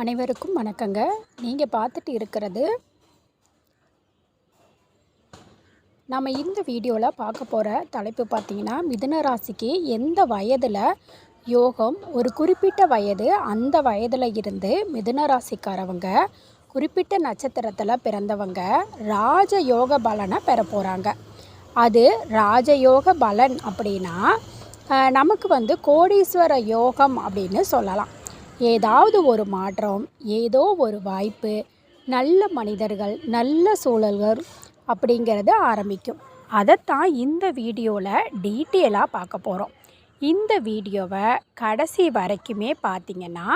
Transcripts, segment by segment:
அனைவருக்கும் வணக்கங்க. நீங்கள் பார்த்துட்டு இருக்கிறது நம்ம இந்த வீடியோவில் பார்க்க போகிற தலைப்பு பார்த்திங்கன்னா மிதுன ராசிக்கு எந்த வயதில் யோகம் ஒரு குறிப்பிட்ட வயது அந்த வயதில் இருந்து மிதுன ராசிக்காரவங்க குறிப்பிட்ட நட்சத்திரத்தில் பிறந்தவங்க ராஜ யோக பலனை பெற போகிறாங்க அது ராஜயோக பலன் அப்படின்னா நமக்கு வந்து கோடீஸ்வர யோகம் அப்படின்னு சொல்லலாம். ஏதாவது ஒரு மாற்றம் ஏதோ ஒரு வாய்ப்பு நல்ல மனிதர்கள் நல்ல சூழல்கள் அப்படிங்கிறது ஆரம்பிக்கும். அதைத்தான் இந்த வீடியோவில் டீட்டெயிலாக பார்க்க போகிறோம் இந்த வீடியோவை கடைசி வரைக்குமே பார்த்திங்கன்னா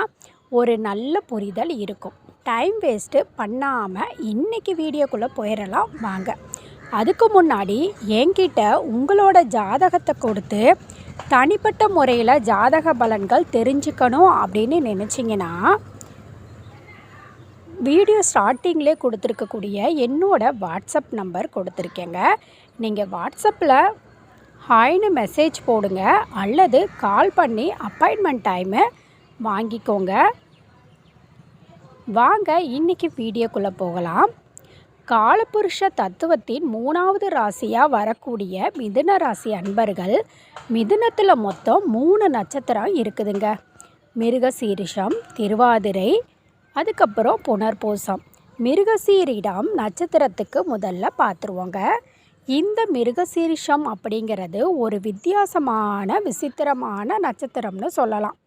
ஒரு நல்ல புரிதல் இருக்கும். டைம் வேஸ்ட்டு பண்ணாமல் இன்றைக்கி வீடியோக்குள்ளே போயிடலாம் வாங்க. அதுக்கு முன்னாடி என்கிட்ட உங்களோட ஜாதகத்தை கொடுத்து தனிப்பட்ட முறையில் ஜாதக பலன்கள் தெரிஞ்சுக்கணும் அப்படின்னு நினச்சிங்கன்னா வீடியோ ஸ்டார்டிங்லே கொடுத்துருக்கக்கூடிய என்னோட வாட்ஸ்அப் நம்பர் கொடுத்துருக்கேங்க. நீங்கள் வாட்ஸ்அப்பில் ஹாய்னு மெசேஜ் போடுங்க அல்லது கால் பண்ணி அப்பாயின்மெண்ட் டைமு வாங்கிக்கோங்க. வாங்க இன்றைக்கி வீடியோக்குள்ளே போகலாம். காலபுருஷ தத்துவத்தின் மூணாவது ராசியாக வரக்கூடிய மிதுன ராசி அன்பர்கள். மிதுனத்தில் மொத்தம் மூணு நட்சத்திரம் இருக்குதுங்க. மிருகசீரிஷம் திருவாதிரை அதுக்கப்புறம் புனர்பூசம். மிருகசீரிடம் நட்சத்திரத்துக்கு முதல்ல பார்த்துருவோங்க இந்த மிருகசீரிஷம் அப்படிங்கிறது ஒரு வித்தியாசமான விசித்திரமான நட்சத்திரம்னு சொல்லலாம்.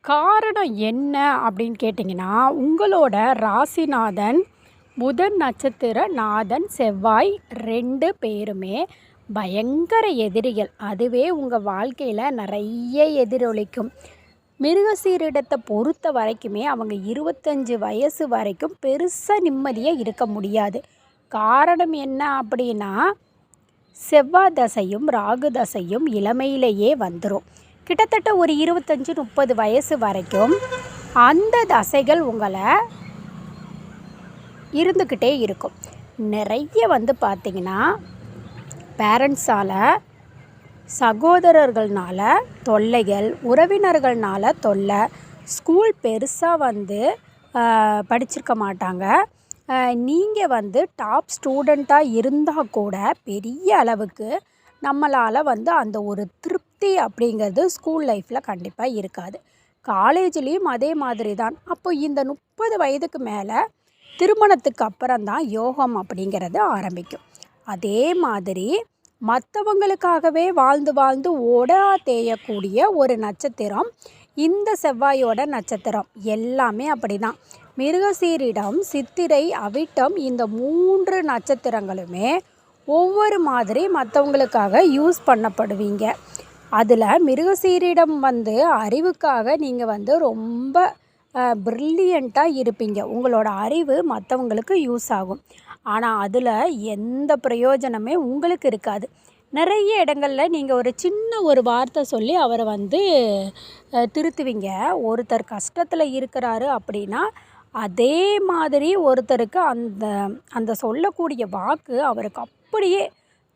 காரணம் என்ன அப்படின்னு கேட்டிங்கன்னா உங்களோட ராசிநாதன் புதன் நட்சத்திர நாதன் செவ்வாய் ரெண்டு பேருமே பயங்கர எதிரிகள். அதுவே உங்கள் வாழ்க்கையில் நிறைய எதிரொலிக்கும். மிருகசீரிடத்தை பொறுத்த வரைக்குமே அவங்க இருபத்தஞ்சு வயசு வரைக்கும் பெருசாக நிம்மதியாக இருக்க முடியாது. காரணம் என்ன அப்படின்னா செவ்வாய் தசையும் ராகு தசையும் இளமையிலேயே வந்துடும் கிட்டத்தட்ட ஒரு இருபத்தஞ்சு முப்பது வயசு வரைக்கும் அந்த தசைகள் உங்களை இருந்துக்கிட்டே இருக்கும். நிறைய வந்து பார்த்திங்கன்னா பேரண்ட்ஸால் சகோதரர்கள்னால தொல்லைகள் உறவினர்கள்னால தொல்லை ஸ்கூல் பெருசாக வந்து படிச்சிருக்க மாட்டாங்க. நீங்கள் வந்து டாப் ஸ்டூடெண்ட்டாக இருந்தால் கூட பெரிய அளவுக்கு நம்மளால் வந்து அந்த ஒரு திருப்தி அப்படிங்கிறது ஸ்கூல் லைஃப்பில் கண்டிப்பாக இருக்காது. காலேஜ்லேயும் அதே மாதிரி தான் அப்போ இந்த முப்பது வயதுக்கு மேலே திருமணத்துக்கு அப்புறம் தான் யோகம் அப்படிங்கிறது ஆரம்பிக்கும். அதே மாதிரி மற்றவங்களுக்காகவே வாழ்ந்து வாழ்ந்து ஓடா தேயக்கூடிய ஒரு நட்சத்திரம் இந்த செவ்வாயோட நட்சத்திரம். எல்லாமே அப்படிதான். மிருகசீரிடம் சித்திரை அவிட்டம் இந்த மூன்று நட்சத்திரங்களுமே ஒவ்வொரு மாதிரி மற்றவங்களுக்காக யூஸ் பண்ணப்படுவீங்க. அதில் மிருகசீரிடம் வந்து அறிவுக்காக நீங்கள் வந்து ரொம்ப ப்ரில்லியண்ட்டாக இருப்பீங்க. உங்களோட அறிவு மற்றவங்களுக்கு யூஸ் ஆகும். ஆனால் அதில் எந்த பிரயோஜனமே உங்களுக்கு இருக்காது. நிறைய இடங்களில் நீங்கள் ஒரு சின்ன ஒரு வார்த்தை சொல்லி அவரை வந்து திருத்துவீங்க. ஒருத்தர் கஷ்டத்தில் இருக்கிறாரு அப்படின்னா அதே மாதிரி ஒருத்தருக்கு அந்த அந்த சொல்லக்கூடிய வாக்கு அவருக்கு அப்படியே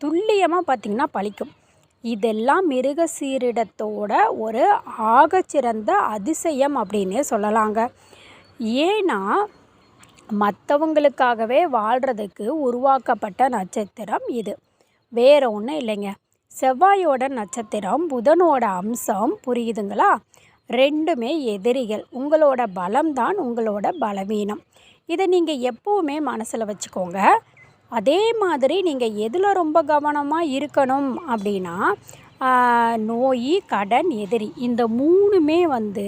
துல்லியமாக பார்த்திங்கன்னா பழிக்கும். இதெல்லாம் மிருக சீரிடத்தோட ஒரு ஆகச்சிறந்த அதிசயம் அப்படின்னே சொல்லலாங்க. ஏன்னா மற்றவங்களுக்காகவே வாழ்கிறதுக்கு உருவாக்கப்பட்ட நட்சத்திரம் இது. வேற ஒன்றும் இல்லைங்க. செவ்வாயோட நட்சத்திரம் புதனோட அம்சம் புரியுதுங்களா? ரெண்டுமே எதிரிகள். உங்களோட பலம்தான் உங்களோட பலவீனம். இதை நீங்கள் எப்போவுமே மனசில் வச்சுக்கோங்க. அதே மாதிரி நீங்கள் எதில் ரொம்ப கவனமாக இருக்கணும் அப்படின்னா நோய் கடன் எதிரி இந்த மூணுமே வந்து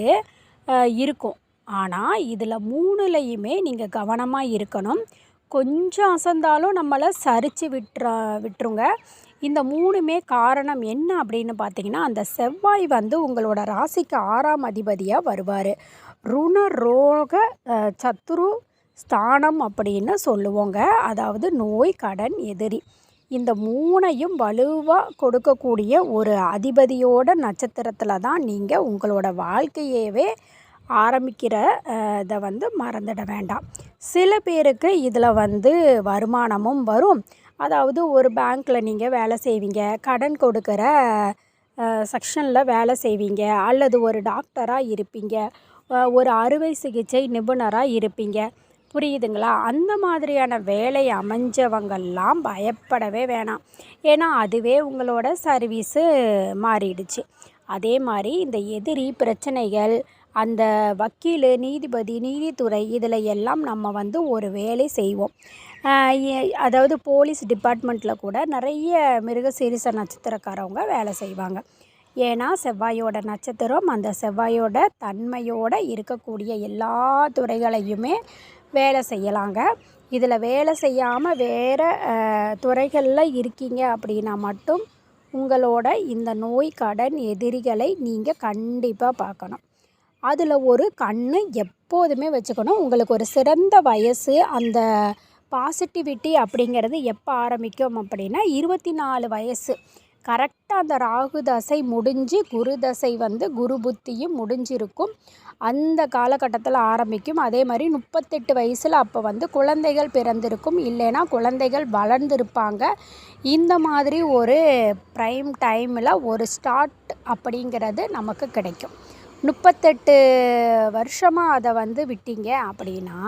இருக்கும். ஆனால் இதில் மூணுலையுமே நீங்கள் கவனமாக இருக்கணும். கொஞ்சம் அசந்தாலும் நம்மளை சரித்து விட்டுற விட்டுருங்க இந்த மூணுமே காரணம் என்ன அப்படின்னு பார்த்தீங்கன்னா அந்த செவ்வாய் வந்து உங்களோட ராசிக்கு ஆறாம் அதிபதியாக வருவார். ருண ரோக சத்துரு ஸ்தானம் அப்படின்னு சொல்லுவோங்க. அதாவது நோய் கடன் எதிரி. இந்த மூணையும் வலுவாக கொடுக்கக்கூடிய ஒரு அதிபதியோட நட்சத்திரத்தில் தான் நீங்கள் உங்களோட வாழ்க்கையவே ஆரம்பிக்கிற இதை வந்து மறந்துட வேண்டாம். சில பேருக்கு இதில் வந்து வருமானமும் வரும். அதாவது ஒரு பேங்க்கில் நீங்கள் வேலை செய்வீங்க கடன் கொடுக்குற செக்ஷனில் வேலை செய்வீங்க அல்லது ஒரு டாக்டராக இருப்பீங்க ஒரு அறுவை சிகிச்சை நிபுணராக இருப்பீங்க. புரியுதுங்களா? அந்த மாதிரியான வேலை அமைஞ்சவங்கள்லாம் பயப்படவே வேணாம். ஏன்னா அதுவே உங்களோட சர்வீஸு மாறிடுச்சு. அதே மாதிரி இந்த எதிரி பிரச்சனைகள் அந்த வக்கீல் நீதிபதி நீதித்துறை இதில் எல்லாம் நம்ம வந்து ஒரு வேலை செய்வோம். அதாவது போலீஸ் டிபார்ட்மெண்ட்டில் கூட நிறைய மிருகசீரிச நட்சத்திரக்காரவங்க வேலை செய்வாங்க. ஏன்னா செவ்வாயோட நட்சத்திரம் அந்த செவ்வாயோட தன்மையோட இருக்கக்கூடிய எல்லா துறைகளையுமே வேலை செய்யலாங்க. இதில் வேலை செய்யாமல் வேறு துறைகளில் இருக்கீங்க அப்படின்னா மட்டும் உங்களோட இந்த நோய் கடன் எதிரிகளை நீங்கள் கண்டிப்பாக பார்க்கணும். அதில் ஒரு கண் எப்போதுமே வச்சுக்கணும். உங்களுக்கு ஒரு சிறந்த வயசு அந்த பாசிட்டிவிட்டி அப்படிங்கிறது எப்போ ஆரம்பிக்கும் அப்படின்னா இருபத்தி நாலு வயசு. கரெக்டாக அந்த ராகு தசை முடிஞ்சு குரு தசை வந்து குரு புத்தியும் முடிஞ்சிருக்கும். அந்த காலகட்டத்தில் ஆரம்பிக்கும். அதே மாதிரி முப்பத்தெட்டு வயசில் அப்போ வந்து குழந்தைகள் பிறந்திருக்கும். இல்லைன்னா குழந்தைகள் வளர்ந்துருப்பாங்க. இந்த மாதிரி ஒரு ப்ரைம் டைமில் ஒரு ஸ்டார்ட் அப்படிங்கிறது நமக்கு கிடைக்கும். முப்பத்தெட்டு வருஷமாக அதை வந்து விட்டீங்க அப்படின்னா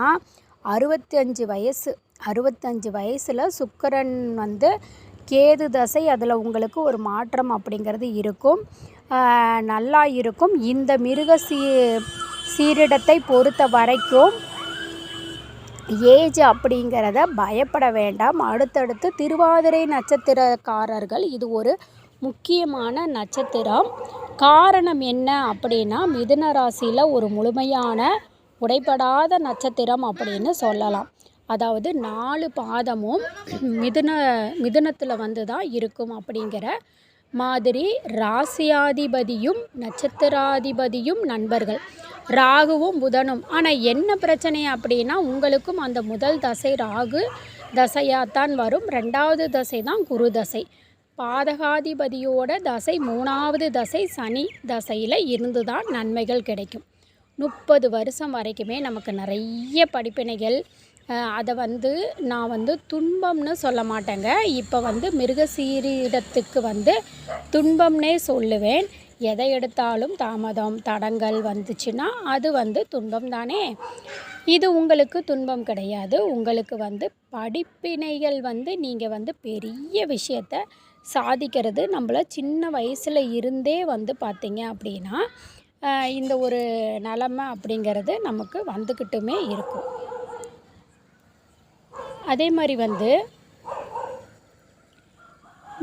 அறுபத்தஞ்சு வயசு. அறுபத்தஞ்சு வயசில் சுக்கரன் வந்து கேது தசை அதில் உங்களுக்கு ஒரு மாற்றம் அப்படிங்கிறது இருக்கும். நல்லா இருக்கும். இந்த மிருக சீ சீரிடத்தை பொறுத்த வரைக்கும் ஏஜ் அப்படிங்கிறத பயப்பட வேண்டாம். அடுத்தடுத்து திருவாதிரை நட்சத்திரக்காரர்கள் இது ஒரு முக்கியமான நட்சத்திரம். காரணம் என்ன அப்படின்னா மிதுன ராசியில் ஒரு முழுமையான உடைப்படாத நட்சத்திரம் அப்படின்னு சொல்லலாம். அதாவது நாலு பாதமும் மிதுன மிதுனத்தில் வந்து தான் இருக்கும் அப்படிங்கிற மாதிரி ராசியாதிபதியும் நட்சத்திராதிபதியும் நண்பர்கள். ராகுவும் புதனும். ஆனால் என்ன பிரச்சனை அப்படின்னா உங்களுக்கும் அந்த முதல் தசை ராகு தசையாகத்தான் வரும். ரெண்டாவது தசை தான் குரு தசை. பாதகாதிபதியோட தசை மூணாவது தசை சனி தசையில் இருந்து தான் நன்மைகள் கிடைக்கும். முப்பது வருஷம் வரைக்குமே நமக்கு நிறைய படிப்பினைகள் அதை வந்து நான் வந்து துன்பம்னு சொல்ல மாட்டேங்க. இப்போ வந்து மிருகசீரிடத்துக்கு வந்து துன்பம்னே சொல்லுவேன். எதை எடுத்தாலும் தாமதம் தடங்கள் வந்துச்சுன்னா அது வந்து துன்பம் தானே இது உங்களுக்கு துன்பம் கிடையாது. உங்களுக்கு வந்து படிப்பினைகள் வந்து நீங்கள் வந்து பெரிய விஷயத்த சாதிக்கிறது நம்மள சின்ன வயசில் இருந்தே வந்து பார்த்தீங்க அப்படின்னா இந்த ஒரு நிலமை அப்படிங்கிறது நமக்கு வந்துக்கிட்டுமே இருக்கும். அதே மாதிரி வந்து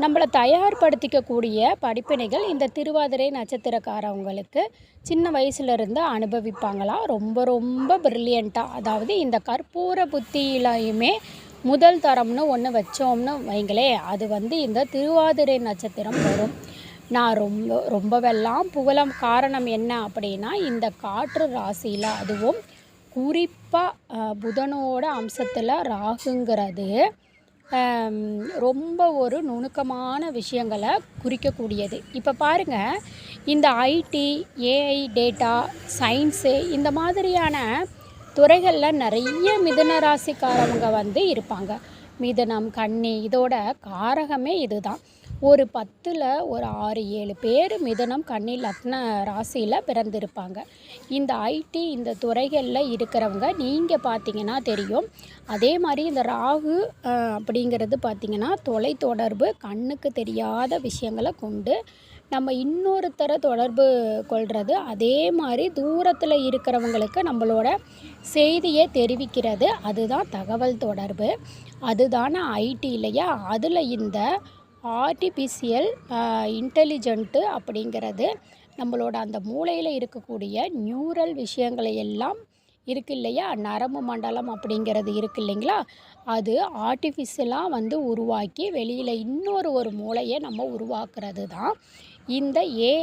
நம்மளை தயார்படுத்திக்கக்கூடிய படிப்பினைகள் இந்த திருவாதிரை நட்சத்திரக்காரவங்களுக்கு சின்ன வயசுலேருந்து அனுபவிப்பாங்களா? ரொம்ப ரொம்ப ப்ரில்லியண்ட்டாக அதாவது இந்த கற்பூர புத்தியிலையுமே முதல் தரம்னு ஒன்று வச்சோம்னு வைங்களே அது வந்து இந்த திருவாதிரை நட்சத்திரம் வரும். நான் ரொம்ப ரொம்பவெல்லாம் புகழம் காரணம் என்ன அப்படின்னா இந்த காற்று ராசியில் அதுவும் குறிப்பாக புதனோட அம்சத்தில் ராகுங்கிறது ரொம்ப ஒரு நுணுக்கமான விஷயங்களை குறிக்கக்கூடியது. இப்போ பாருங்கள் இந்த ஐடி ஏஐ டேட்டா சயின்ஸு இந்த மாதிரியான துறைகளில் நிறைய மிதுன ராசிக்காரவங்க வந்து இருப்பாங்க. மிதுனம் கன்னி இதோட காரகமே இதுதான். ஒரு பத்தில் ஒரு ஆறு ஏழு பேர் மிதனம் கன்னி லக்ன ராசியில் பிறந்திருப்பாங்க. இந்த ஐடி இந்த துறைகளில் இருக்கிறவங்க நீங்கள் பார்த்தீங்கன்னா தெரியும். அதே மாதிரி இந்த ராகு அப்படிங்கிறது பார்த்திங்கன்னா தொலைத்தொடர்பு கண்ணுக்கு தெரியாத விஷயங்களை கொண்டு நம்ம இன்னொருத்தரை தொடர்பு கொள்வது அதே மாதிரி தூரத்தில் இருக்கிறவங்களுக்கு நம்மளோட செய்தியை தெரிவிக்கிறது. அதுதான் தகவல் தொடர்பு. அதுதானே ஐடி இல்லையா? அதில் இந்த ஆர்டிஃபிஷியல் இன்டெலிஜென்ட்டு அப்படிங்கிறது நம்மளோட அந்த மூளையில் இருக்கக்கூடிய நியூரல் விஷயங்களை எல்லாம் இருக்கு இல்லையா? நரம்பு மண்டலம் அப்படிங்கிறது இருக்கு இல்லைங்களா? அது ஆர்டிஃபிஷியலாக வந்து உருவாக்கி வெளியில் இன்னொரு ஒரு மூளையை நம்ம உருவாக்குறது தான். இந்த ஏ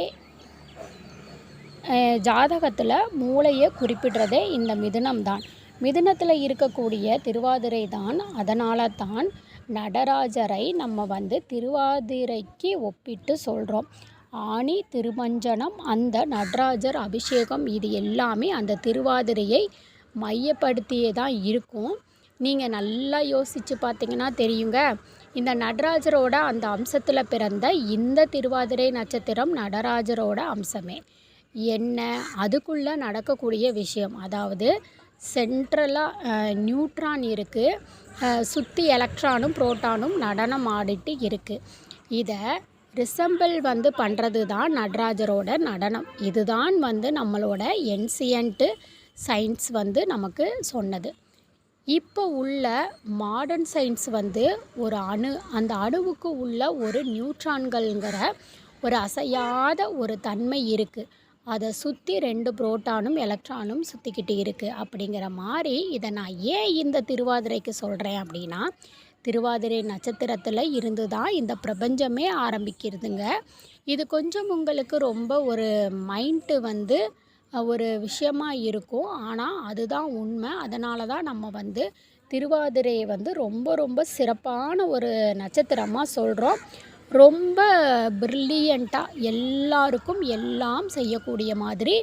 ஜாதகத்தில் மூளையை குறிப்பிடுறதே இந்த மிதுனம் தான். மிதுனத்தில் இருக்கக்கூடிய திருவாதிரை தான் அதனால தான் நடராஜரை நம்ம வந்து திருவாதிரைக்கு ஒப்பிட்டு சொல்கிறோம் ஆணி திருமஞ்சனம் அந்த நடராஜர் அபிஷேகம் இது எல்லாமே அந்த திருவாதிரையை மையப்படுத்தியே தான் இருக்கும். நீங்கள் நல்லா யோசித்து பார்த்தீங்கன்னா தெரியுங்க. இந்த நடராஜரோட அந்த அம்சத்தில் பிறந்த இந்த திருவாதிரை நட்சத்திரம் நடராஜரோட அம்சமே. என்ன? அதுக்குள்ளே நடக்கக்கூடிய விஷயம். அதாவது சென்ட்ரலாக நியூட்ரான் இருக்குது சுற்றி எலக்ட்ரானும் புரோட்டானும் நடனம் ஆடிட்டு இருக்குது இதை ரிசம்பிள் வந்து பண்ணுறது தான் நடராஜரோட நடனம். இதுதான் வந்து நம்மளோட என்சியன்ட்டு சயின்ஸ் வந்து நமக்கு சொன்னது. இப்போ உள்ள மாடர்ன் சயின்ஸ் வந்து ஒரு அணு அந்த அணுவுக்கு உள்ள ஒரு நியூட்ரான்கள்ங்கிற ஒரு அசையாத ஒரு தன்மை இருக்குது அதை சுற்றி ரெண்டு புரோட்டானும் எலக்ட்ரானும் சுற்றிக்கிட்டு இருக்குது அப்படிங்கிற மாதிரி இதை நான் ஏன் இந்த திருவாதிரைக்கு சொல்கிறேன் அப்படின்னா திருவாதிரை நட்சத்திரத்தில் இருந்து தான் இந்த பிரபஞ்சமே ஆரம்பிக்கிறதுங்க. இது கொஞ்சம் உங்களுக்கு ரொம்ப ஒரு மைண்டு வந்து ஒரு விஷயமாக இருக்கும். ஆனால் அதுதான் உண்மை. அதனால தான் நம்ம வந்து திருவாதிரையை வந்து ரொம்ப ரொம்ப சிறப்பான ஒரு நட்சத்திரமாக சொல்கிறோம் ரொம்ப ப்ரில்லியண்ட்டாக எல்லாருக்கும் எல்லாம் செய்யக்கூடிய மாதிரி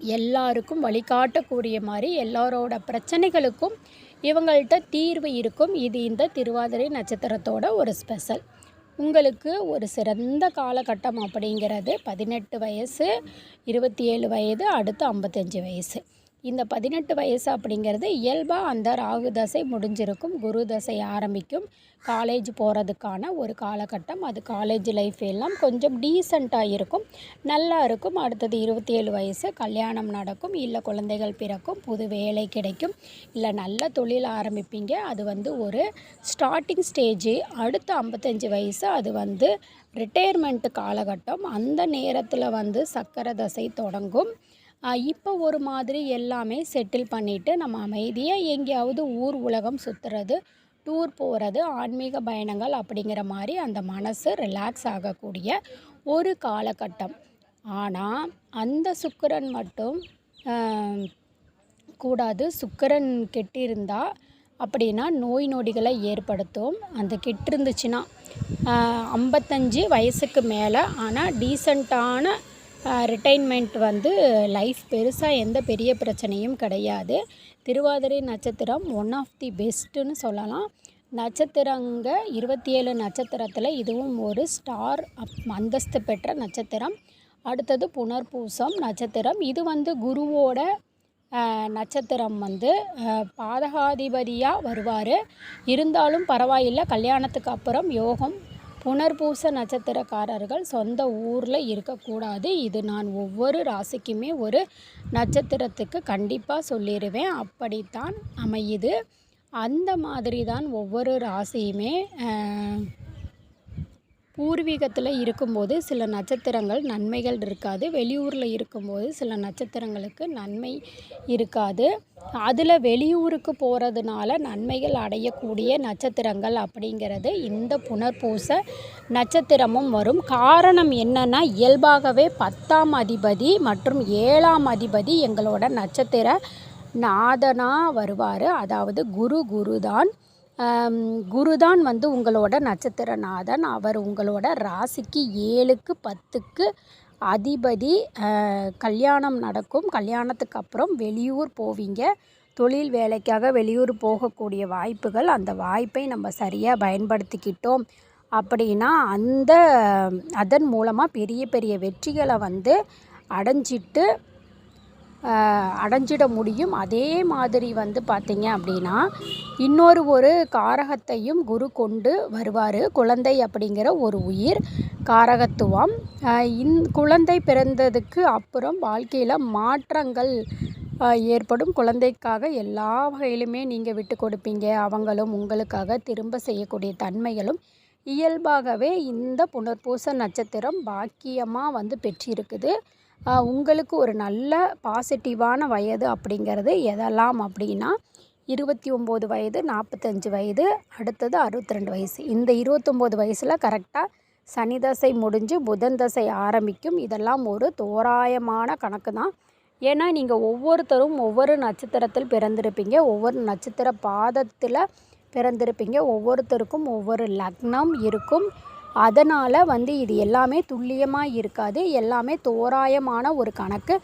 எல்லாருக்கும் வழிகாட்டக்கூடிய மாதிரி எல்லாரோட பிரச்சனைகளுக்கும் இவங்கள்ட்ட தீர்வு இருக்கும். இது இந்த திருவாதிரை நட்சத்திரத்தோட ஒரு ஸ்பெஷல் உங்களுக்கு ஒரு சிறந்த காலகட்டம் அப்படிங்கிறது பதினெட்டு வயசு இருபத்தி ஏழு வயது அடுத்து ஐம்பத்தஞ்சு வயசு. இந்த பதினெட்டு வயசு அப்படிங்கிறது இயல்பாக அந்த ராகு தசை முடிஞ்சிருக்கும் குரு தசை ஆரம்பிக்கும். காலேஜ் போகிறதுக்கான ஒரு காலகட்டம். அது காலேஜ் லைஃப் எல்லாம் கொஞ்சம் டீசெண்டாக இருக்கும். நல்லா இருக்கும். அடுத்தது இருபத்தி ஏழு வயசு கல்யாணம் நடக்கும். இல்லை குழந்தைகள் பிறக்கும். புது வேலை கிடைக்கும். இல்லை நல்ல தொழில் ஆரம்பிப்பீங்க. அது வந்து ஒரு ஸ்டார்டிங் ஸ்டேஜு அடுத்த ஐம்பத்தஞ்சு வயசு அது வந்து ரிட்டையர்மெண்ட் காலகட்டம். அந்த நேரத்தில் வந்து சக்கர தசை தொடங்கும். இப்போ ஒரு மாதிரி எல்லாமே செட்டில் பண்ணிவிட்டு நம்ம அமைதியாக எங்கேயாவது ஊர் உலகம் சுற்றுறது டூர் போகிறது ஆன்மீக பயணங்கள் அப்படிங்கிற மாதிரி அந்த மனசு ரிலாக்ஸ் ஆகக்கூடிய ஒரு காலகட்டம். ஆனால் அந்த சுக்கிரன் மட்டும் கூடாது. சுக்கிரன் கெட்டிருந்தால் அப்படின்னா நோய் நொடிகளை ஏற்படுத்தும். அந்த கெட்டிருந்துச்சுன்னா ஐம்பத்தஞ்சு வயசுக்கு மேலே ஆனால் டீசெண்டான ரிட்டைன்மெண்ட் வந்து லைஃப் பெருசாக எந்த பெரிய பிரச்சனையும் கிடையாது. திருவாதிரை நட்சத்திரம் ஒன் ஆஃப் தி பெஸ்ட்டுன்னு சொல்லலாம். நட்சத்திரங்க இருபத்தி ஏழு நட்சத்திரத்தில் இதுவும் ஒரு ஸ்டார் அப் அந்தஸ்து பெற்ற நட்சத்திரம். அடுத்தது புனர்பூசம் நட்சத்திரம். இது வந்து குருவோட நட்சத்திரம் வந்து பாதகாதிபதியாக வருவார். இருந்தாலும் பரவாயில்லை கல்யாணத்துக்கு அப்புறம் யோகம் புனர்பூச நட்சத்திரக்காரர்கள் சொந்த ஊரில் இருக்கக்கூடாது. இது நான் ஒவ்வொரு ராசிக்குமே ஒரு நட்சத்திரத்துக்கு கண்டிப்பாக சொல்லிடுவேன் அப்படித்தான் அமையுது. அந்த மாதிரி தான் ஒவ்வொரு ராசியுமே பூர்வீகத்தில் இருக்கும்போது சில நட்சத்திரங்கள் நன்மைகள் இருக்காது. வெளியூரில் இருக்கும்போது சில நட்சத்திரங்களுக்கு நன்மை இருக்காது. அதில் வெளியூருக்கு போகிறதுனால நன்மைகள் அடையக்கூடிய நட்சத்திரங்கள் அப்படிங்கிறது இந்த புனர்பூச நட்சத்திரமும் வரும். காரணம் என்னென்னா இயல்பாகவே பத்தாம் அதிபதி மற்றும் ஏழாம் அதிபதி எங்களோட நட்சத்திர நாதனாக வருவார். அதாவது குரு குரு தான் குரு தான் வந்து உங்களோட நட்சத்திரநாதன். அவர் உங்களோட ராசிக்கு ஏழுக்கு பத்துக்கு அதிபதி. கல்யாணம் நடக்கும். கல்யாணத்துக்கு அப்புறம் வெளியூர் போவீங்க. தொழில் வேலைக்காக வெளியூர் போகக்கூடிய வாய்ப்புகள் அந்த வாய்ப்பை நம்ம சரியாக பயன்படுத்திக்கிட்டோம் அப்படின்னா அந்த அதன் மூலமாக பெரிய பெரிய வெற்றிகளை வந்து அடைஞ்சிட்டு அடைஞ்சிட முடியும். அதே மாதிரி வந்து பார்த்திங்க அப்படின்னா இன்னொரு ஒரு காரகத்தையும் குரு கொண்டு வருவார். குழந்தை அப்படிங்கிற ஒரு உயிர் காரகத்துவம். இந் குழந்தை பிறந்ததுக்கு அப்புறம் வாழ்க்கையில் மாற்றங்கள் ஏற்படும். குழந்தைக்காக எல்லா வகையிலுமே நீங்கள் விட்டு கொடுப்பீங்க. அவங்களும் உங்களுக்காக திரும்ப செய்யக்கூடிய தன்மைகளும் இயல்பாகவே இந்த புனர்பூச நட்சத்திரம் பாக்கியமாக வந்து பெற்றிருக்குது. உங்களுக்கு ஒரு நல்ல பாசிட்டிவான வயது அப்படிங்கிறது எதெல்லாம் அப்படின்னா இருபத்தி ஒம்பது வயது நாற்பத்தஞ்சு வயது அடுத்தது அறுபத்தி ரெண்டு வயசு. இந்த இருபத்தொம்போது வயசில் கரெக்டாக சனி தசை முடிஞ்சு புதன் தசை ஆரம்பிக்கும். இதெல்லாம் ஒரு தோராயமான கணக்கு தான். ஏன்னா நீங்கள் ஒவ்வொருத்தரும் ஒவ்வொரு நட்சத்திரத்தில் பிறந்திருப்பீங்க. ஒவ்வொரு நட்சத்திர பாதத்தில் பிறந்திருப்பீங்க. ஒவ்வொருத்தருக்கும் ஒவ்வொரு லக்னம் இருக்கும். அதனால் வந்து இது எல்லாமே துல்லியமாக இருக்காது. எல்லாமே தோராயமான ஒரு கணக்கு.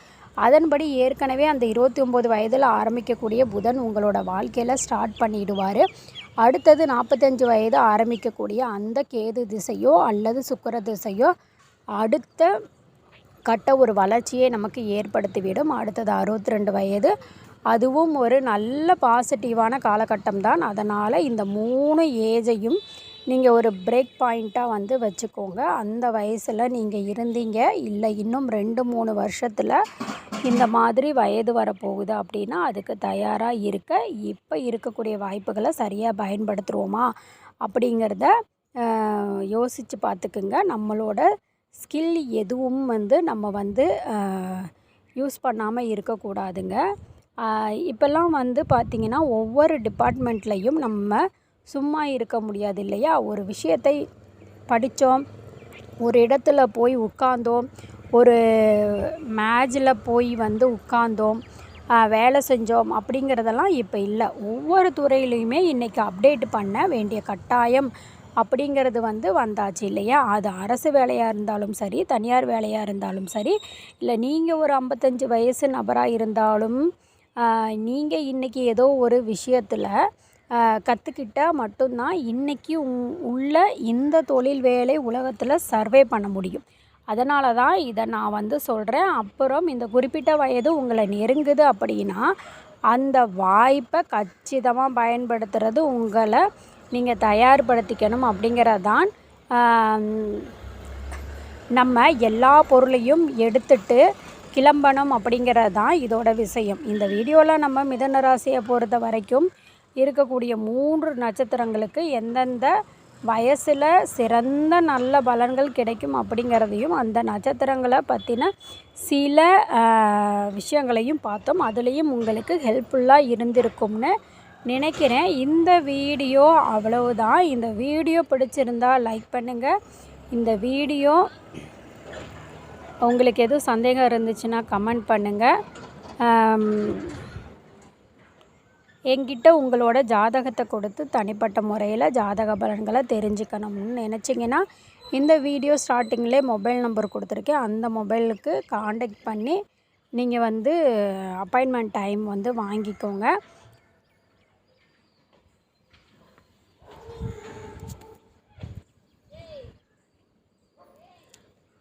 அதன்படி ஏற்கனவே அந்த இருபத்தி ஒம்பது வயதில் ஆரம்பிக்கக்கூடிய புதன் உங்களோட வாழ்க்கையில் ஸ்டார்ட் பண்ணிடுவார். அடுத்தது நாற்பத்தஞ்சு வயது ஆரம்பிக்கக்கூடிய அந்த கேது திசையோ அல்லது சுக்கர திசையோ அடுத்த கட்ட ஒரு வளர்ச்சியை நமக்கு ஏற்படுத்திவிடும். அடுத்தது அறுபத்தி ரெண்டு வயது. அதுவும் ஒரு நல்ல பாசிட்டிவான காலகட்டம் தான். அதனால் இந்த மூணு ஏஜையும் நீங்கள் ஒரு பிரேக் பாயிண்ட்டாக வந்து வச்சுக்கோங்க. அந்த வயசில் நீங்கள் இருந்தீங்க. இல்லை இன்னும் ரெண்டு மூணு வருஷத்தில் இந்த மாதிரி வயது வரப்போகுது அப்படின்னா அதுக்கு தயாராக இருக்க. இப்போ இருக்கக்கூடிய வாய்ப்புகளை சரியாக பயன்படுத்துகிறோமா அப்படிங்கிறத யோசித்து பார்த்துக்குங்க. நம்மளோட ஸ்கில் எதுவும் வந்து நம்ம வந்து யூஸ் பண்ணாமல் இருக்கக்கூடாதுங்க. இப்போல்லாம் வந்து பார்த்திங்கன்னா ஒவ்வொரு டிபார்ட்மெண்ட்லேயும் நம்ம சும்மா இருக்க முடியாது இல்லையா? ஒரு விஷயத்தை படித்தோம் ஒரு இடத்துல போய் உட்காந்தோம் ஒரு மேஜில் போய் வந்து உட்காந்தோம் வேலை செஞ்சோம் அப்படிங்கிறதெல்லாம் இப்போ இல்லை. ஒவ்வொரு துறையிலையுமே இன்றைக்கி அப்டேட் பண்ண வேண்டிய கட்டாயம் அப்படிங்கிறது வந்து வந்தாச்சு இல்லையா? அது அரசு வேலையாக இருந்தாலும் சரி தனியார் வேலையாக இருந்தாலும் சரி இல்லை நீங்கள் ஒரு ஐம்பத்தஞ்சு வயசு நபராக இருந்தாலும் நீங்கள் இன்றைக்கி ஏதோ ஒரு விஷயத்தில் கற்றுக்கிட்டால் மட்டும்தான் இன்றைக்கி உள்ள இந்த தொழில் வேலை உலகத்தில் சர்வே பண்ண முடியும். அதனால தான் இதை நான் வந்து சொல்கிறேன் அப்புறம் இந்த குறிப்பிட்ட வயது உங்களை நெருங்குது அப்படின்னா அந்த வாய்ப்பை கச்சிதமாக பயன்படுத்துகிறது உங்களை நீங்கள் தயார்படுத்திக்கணும் அப்படிங்கிறதான் நம்ம எல்லா பொருளையும் எடுத்துட்டு கிளம்பணும் அப்படிங்கிறது தான் இதோட விஷயம். இந்த வீடியோவில் நம்ம மிதன ராசியை பொறுத்த வரைக்கும் இருக்கக்கூடிய மூன்று நட்சத்திரங்களுக்கு எந்தெந்த வயசில் சிறந்த நல்ல பலன்கள் கிடைக்கும் அப்படிங்கிறதையும் அந்த நட்சத்திரங்களை பற்றின சில விஷயங்களையும் பார்த்தோம். அதுலேயும் உங்களுக்கு ஹெல்ப்ஃபுல்லாக இருந்திருக்கும்னு நினைக்கிறேன். இந்த வீடியோ அவ்வளவுதான். இந்த வீடியோ பிடிச்சிருந்தால் லைக் பண்ணுங்கள் இந்த வீடியோ உங்களுக்கு எதுவும் சந்தேகம் இருந்துச்சுன்னா கமெண்ட் பண்ணுங்கள் என்கிட்ட உங்களோட ஜாதகத்தை கொடுத்து தனிப்பட்ட முறையில் ஜாதக பலன்களை தெரிஞ்சுக்கணும்னு நினச்சிங்கன்னா இந்த வீடியோ ஸ்டார்டிங்லேயே மொபைல் நம்பர் கொடுத்துருக்கேன். அந்த மொபைலுக்கு காண்டக்ட் பண்ணி நீங்கள் வந்து அப்பாயின்மெண்ட் டைம் வந்து வாங்கிக்கோங்க.